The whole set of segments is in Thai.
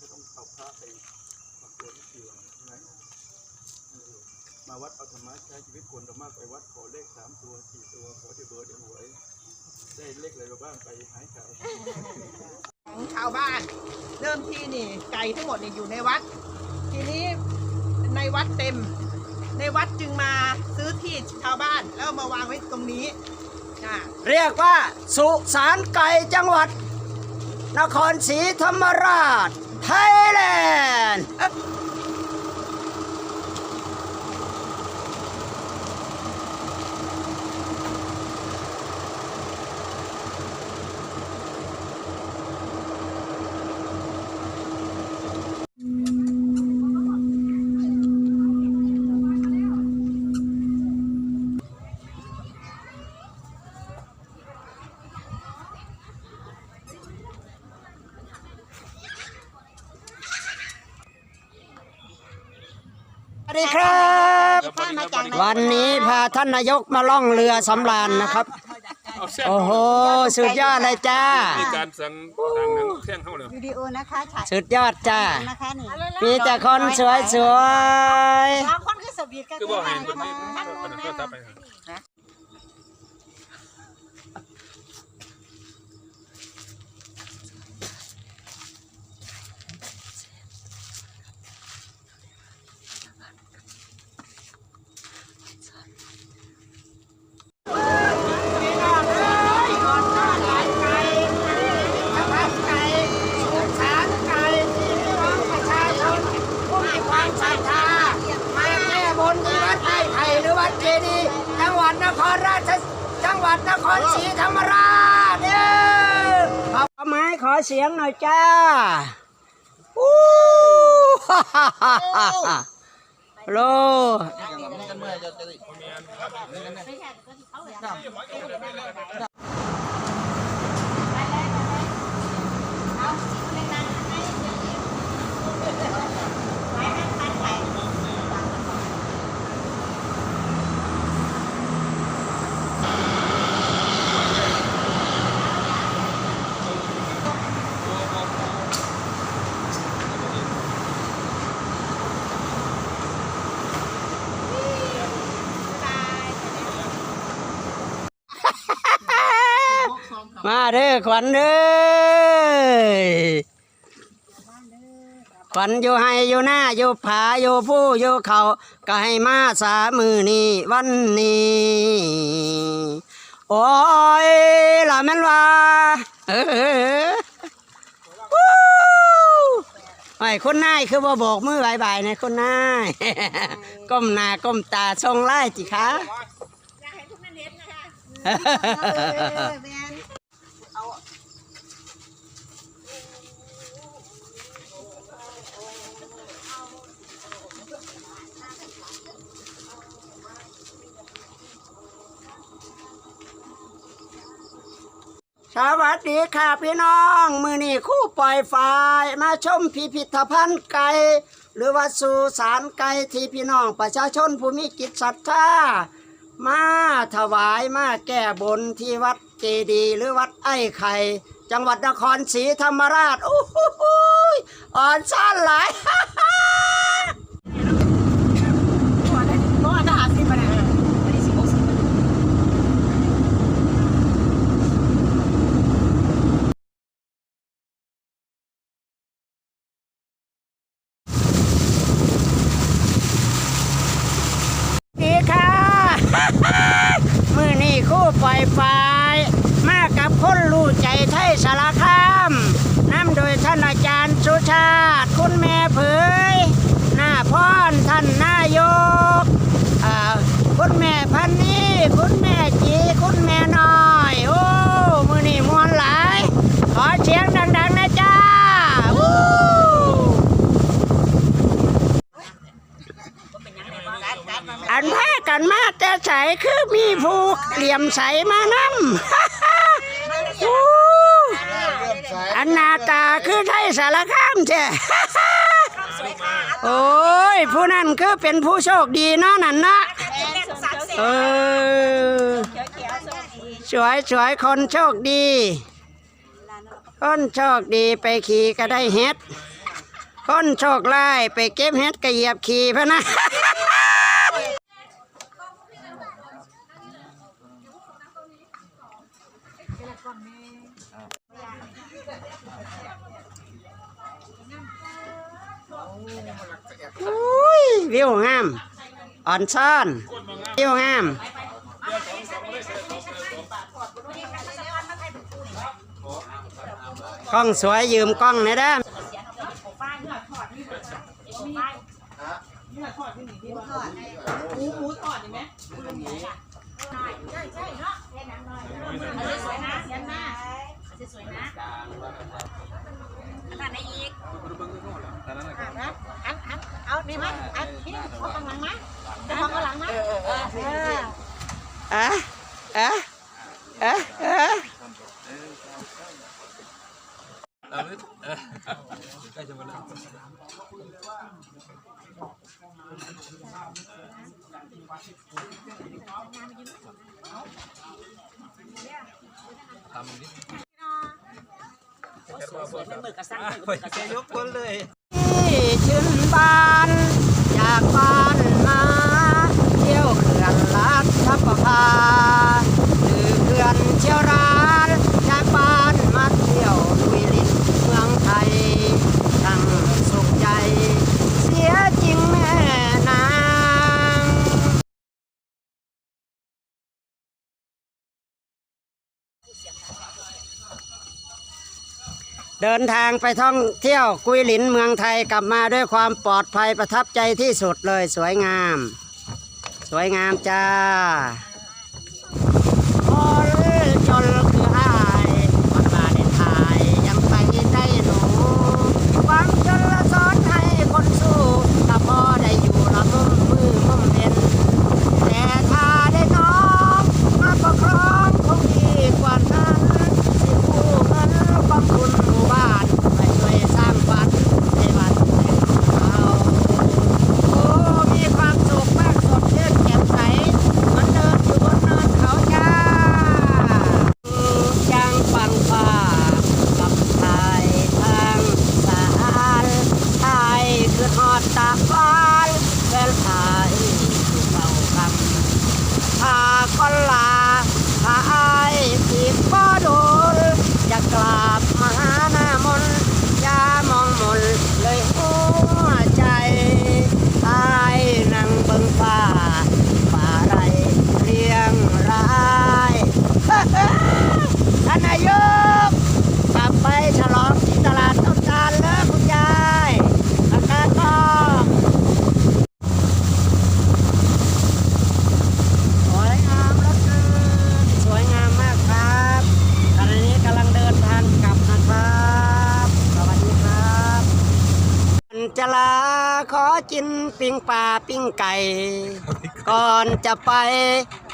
ก็ต้องเอาพระไปปักตัวที่เสียงนะมาวัดเอาธรรมะใช้ชีวิตคนธรรมะไปวัดขอเลขสามตัวสี่ตัวขอที่เบอร์ที่หวยได้เลขอะไรมาบ้างไปหายขายของชาวบ้าน เริ่มที่นี่ไก่ทั้งหมดนี่อยู่ในวัด ทีนี้ในวัดเต็ม ในวัดจึงมาซื้อที่ชาวบ้านแล้วมาวางไว้ตรงนี้อ่าเรียกว่าสุสานไก่จังหวัด นครศรีธรรมราช ได์สวัสดีครับ วันนี้พาท่านนายกมาล่องเรือสำราญนะครับเอาเส้นโอ้โห สุดยอดเลยจ้า มีการสั่งสั่งหนังแท่งเข้าเลยวิดีโอนะคะฉายสุดยอดจ้า นะคะนี่มีแต่คนสวยสวยบางคนคือสวีทกันคือบอกให้นะคนนี้คะคนนั้นก็ทับไปหา ไก่สุสานไก่ที่พี่น้องประชาชนผู้มีความศรัทธามาแก้บนที่วัดไอ้ไข่หรือวัดเจดีย์จังหวัดนครราชจังห วัดนครศรีธรรมราชเนี่ยขอไม้ขอเสียงหน่อยจ้าอู้ฮ่าฮ่าฮ่าฮ่าฮ่าโล มาเด้อขวัญเด้อขวัญอยู่ให้อยู่หน้าอยู่ผาอยู่ผู้อยู่เขาก็ให้มาสามือนี้วันนี้โอ้ยละแม่นว่าเออไอ้คนนายคือบ่บอกมือบายบายนะคนนายก้มหน้าก้มตาทรงไล่จิคะอยากให้ทุกนันเน็ตนะคะ เออแมน สวัสดีค่ะพี่น้อง มือนี่คู่ปล่อยฝ่ายมาชมพิพิธภัณฑ์ไก่หรือว่าสุสานไก่ที่พี่น้องประชาชนผู้มีจิตศรัทธามาถวายมาแก้บนที่วัดเจดีย์หรือวัดไอ้ไข่จังหวัดนครศรีธรรมราชโอ้โหยอ่อนซ่านหลาย ตัวได้เพราะว่าทหารสิบมาเนี่ยอันนี้สิบหกสิบ ดีค่ะ มือนี่คู่ ปล่อยไฟมากับคนรู้ใจไทยสารคามนำโดยท่านอาจารย์สุชาติคุณแม่เผยหน้าพรท่านนายกคุณแม่พันนี้ คุณแม่จี คุณแม่นอน โอ้ มือนี่มวนหลาย ขอเสียงดัง ๆ นะจ้าวู้ อันแพ้กันมาแต่ใส คือมีผูกเหลี่ยมใสมานำอู้อันหนาตาคือไทยสารคามใช่โอ้ย ผู้นั้นคือเป็นผู้โชคดีเนาะนั่นนะเออสวยสวยคนโชคดี คนโชคดีไปขี่ก็ได้เฮ็ดคนโชคร้ายไปเก็บเฮ็ดกระเหยียบขี่พะนะ อุ้ยวิวงาม อ่อนซ่อนวิวงาม กล้องสวยยืมกล้องน่อยเด้อหมูหมูทอดเห็นไหมอันอัน เอานี่มั้ยอันนี่เอาข้างหลังมั้ยจะมองข้างหลังมั้ยเอออะอะอะอะยกคนเลยที่ ชื่นบานจากบ้านมาเที่ยวเขื่อนลัดทับประพาถือเขื่อนเชี่ยวรานจากบ้านมาเที่ยวลุยลินเมืองไทยทั้งสุขใจ เสียจริงแม่นาง เดินทางไปท่องเที่ยวกุยหลินเมืองไทยกลับมาด้วยความปลอดภัยประทับใจที่สุดเลยสวยงาม สวยงามจ้าโอ้ยจนคือหายวันวาเลนไทยยังไปได้หนูความจนละสอนให้คนสู้ถ้าพอได้อยู่ละมุมมือมุมเป็น แต่ถ้าได้น้องมาปกครองคงดีกว่านั้นสิกู้เงินกองทุนหมู่บ้านไปช่วยสร้างฝันให้บ้านเมืองเราโอ้มีความสุขมากสดชื่นแจ่มใสเหมันเดินอยู่บนเนินเขาจ้าจางฟังฟ้ากับไทยทางสารไทยคือหอดตาฟ้านแฟนไทยเฝ้าคำ พาคนลาพาอายทีบบ่โดน จะกลับมาหาหน้ามนต์อย่ามองมนเลยหัวใจอายนั่งเบิ่งฟ้าป่าไรเรียงราย ท่านนายกกลับไปฉลองที่ตลาดต้นตาลเลยคุณยายอากาศก็ สวยงามเหลือเกินสวยงามมากครับขณะนี้กำลังเดินทางกลับนะครับ สวัสดีครับก่อน จะลาขอกินปิ้งปลาปิ้งไก่ ก่อนจะไป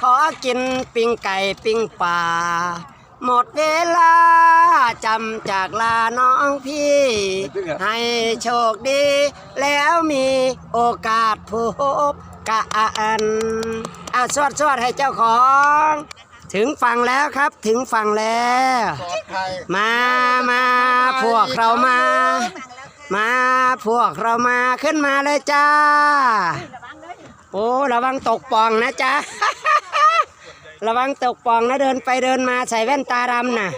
ขอกินปิ้งไก่ปิ้งปลาหมดเวลาจำจากลาน้องพี่ ให้โชคดี แล้วมีโอกาสพบกันเอาสวดสวดให้เจ้าของ ถึงฝั่งแล้วครับถึงฝั่งแล้ว มามาพวกเรามา มาพวกเรามาขึ้นมาเลยจ้า โอ้ระวังตกป่องนะจ๊ะ ระวังตกป่องนะเดินไปเดินมาใส่แว่นตาดำน่ะ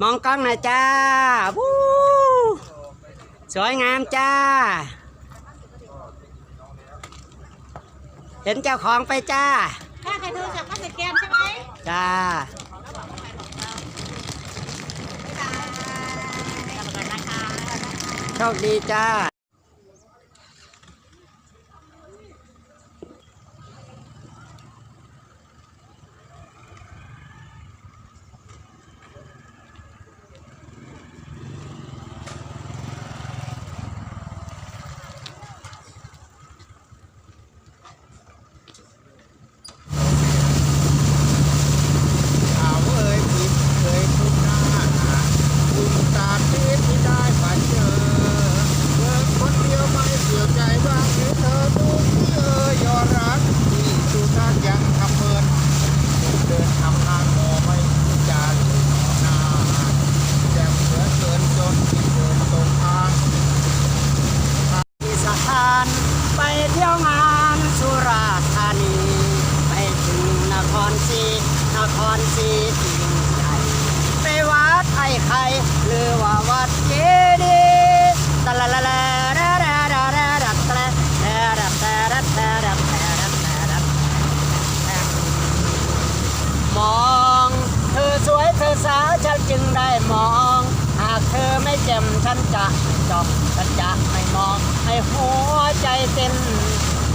มองกล้องหน่อยจ้าวู้ วยงามจ้า เห็นเจ้าของไปจ้าถ้าใครโทรศัพท์มาสแกนใช่ไหมจ้าโชคดีจ้า ยวงานสุราธานี ไปถึงนครศรีนครศรีที่ใจไปวัดไอ้ไข่หรือว่าวัดเจดีตะละละละระระระระระตะละระระตะระตะระตะระตะระมองเธอสวยเธอสาวฉันจึงได้มอง หากเธอไม่แจ่มฉันจะจอกฉันจะไม่มองให้หัวใจเต้น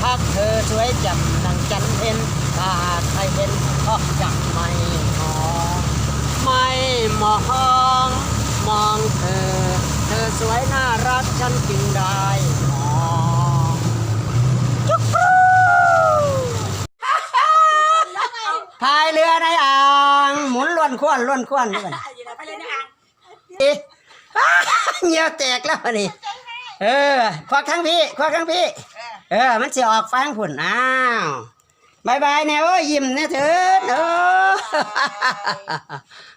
พักเธอสวยแจ่มนังจันเพ็ญถ้าใครเห็นก็จะไม่มองไม่มองมองเธอ เธอสวยน่ารักฉันจึงได้มองจุ๊กกรูพายเรือในอ่างหมุนล้วนควนล้วนควนด้วยไปเลยนะอ่างเอ๊ะเหงียวแตกแล้วนี่เออควักทั้งพี่ควักทั้งพี่ เออ มันจะออกฟังผุนอ้าวบายบายเนี่ยโอ้ยยิ้มเนี่ยเถิดเออ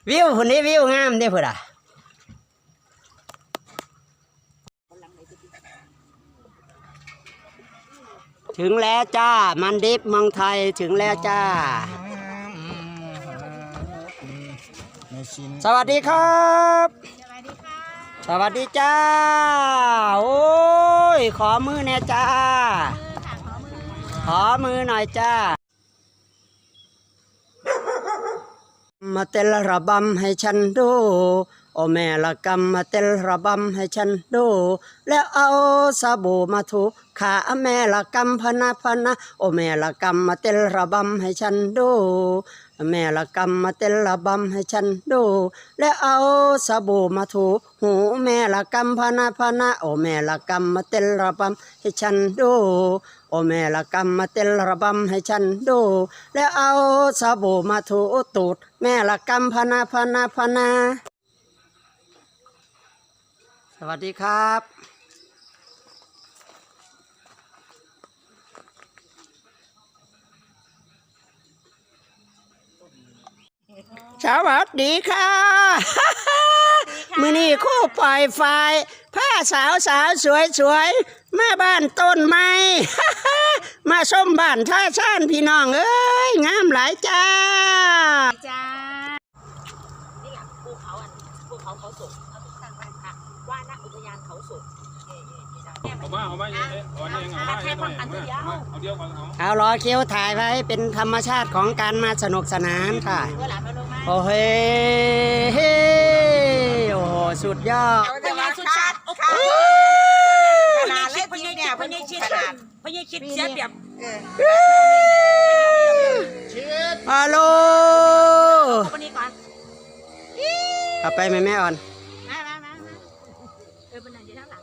วิวผุนนี้วิวงามเด้อพุ่นอะถึงแล้วจ้า มันดิฟเมืองไทยถึงแล้วจ้า สวัสดีครับ สวัสดีจ้า โอ้ย ขอมือเนี่ยจ้า ขอมือหน่อยจ้า มาเต้นระบำให้ฉันดู โอแม่ละกำมาเต้นระบำให้ฉันดู แล้วเอาสบู่มาถูขาแม่ละกำพนะพนะโอแม่ละกำมาเต้นระบำให้ฉันดู แม่ละกำมาเต้นระบำให้ฉันดู แล้วเอาสบู่มาถูหูแม่ละกำพนะพนะโอแม่ละกำมาเต้นระบำให้ฉันดู โอแม่ละกำมาเต้นระบำให้ฉันดู แล้วเอาสบู่มาถูตูดแม่ละกำพนะพนะพนะ สวัสดีครับ สวัสดีค่ะ มือนี้คู่ปล่อยไฟผ้าสาวสาวสวยสวยๆมาบ้านต้นไม้ มาส้มบ้านท่าซ่านพี่น้อง เอ้ย งามหลายจ้า จ้า นี่หลังภูเขาอันภูเขาเขาศกเอาถูกตั้งไว้ค่ะ ว่าณอุทยานเขาศกเอ่ เอ่เอามาเอามาเอ๊ะเอาอันนี้เอามาเอามาเอาเดียวก่อนเอาเอารอคิวถ่ายไว้เป็นธรรมชาติของการมาสนุกสนานค่ะ เวลามาลงมาโอ้เฮ้เฮ้โอ้โหสุดยอด พญาสุชาติโอ้โหขนาดเล็กพญาเนี่ยพญาชิดขนาดพญาชิดเสียเปรียบฮัลโหล คนนี้ก่อน เอาไปไหมแม่อ่อน มามามามาเออเป็นอะไรอยู่ข้างหลัง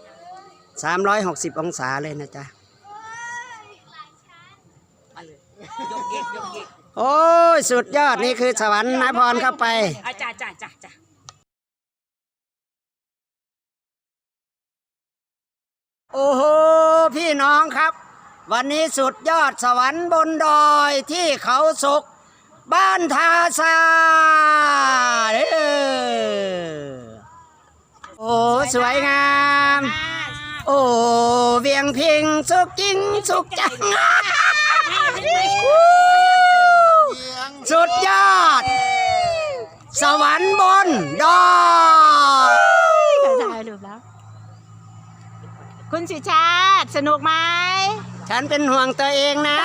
อะ360องศาเลยนะจ๊ะมาเลยยกเยกยกเยกโอ้ยสุดยอดนี่คือสวรรค์นพรเข้าไปอะจ้าจ้าจ้าจ้าโอ้โหพี่น้องครับ วันนี้สุดยอดสวรรค์บนดอยที่เขาศกบ้านทาซาเด้อโอ้สวยงาม โอ้เวียงพิงสุขจริงสุขจังสุดยอด สวรรค์บนดอยถ่ายรูปแล้ว คุณสุชาติสนุกไหม ฉันเป็นห่วงตัวเองนะ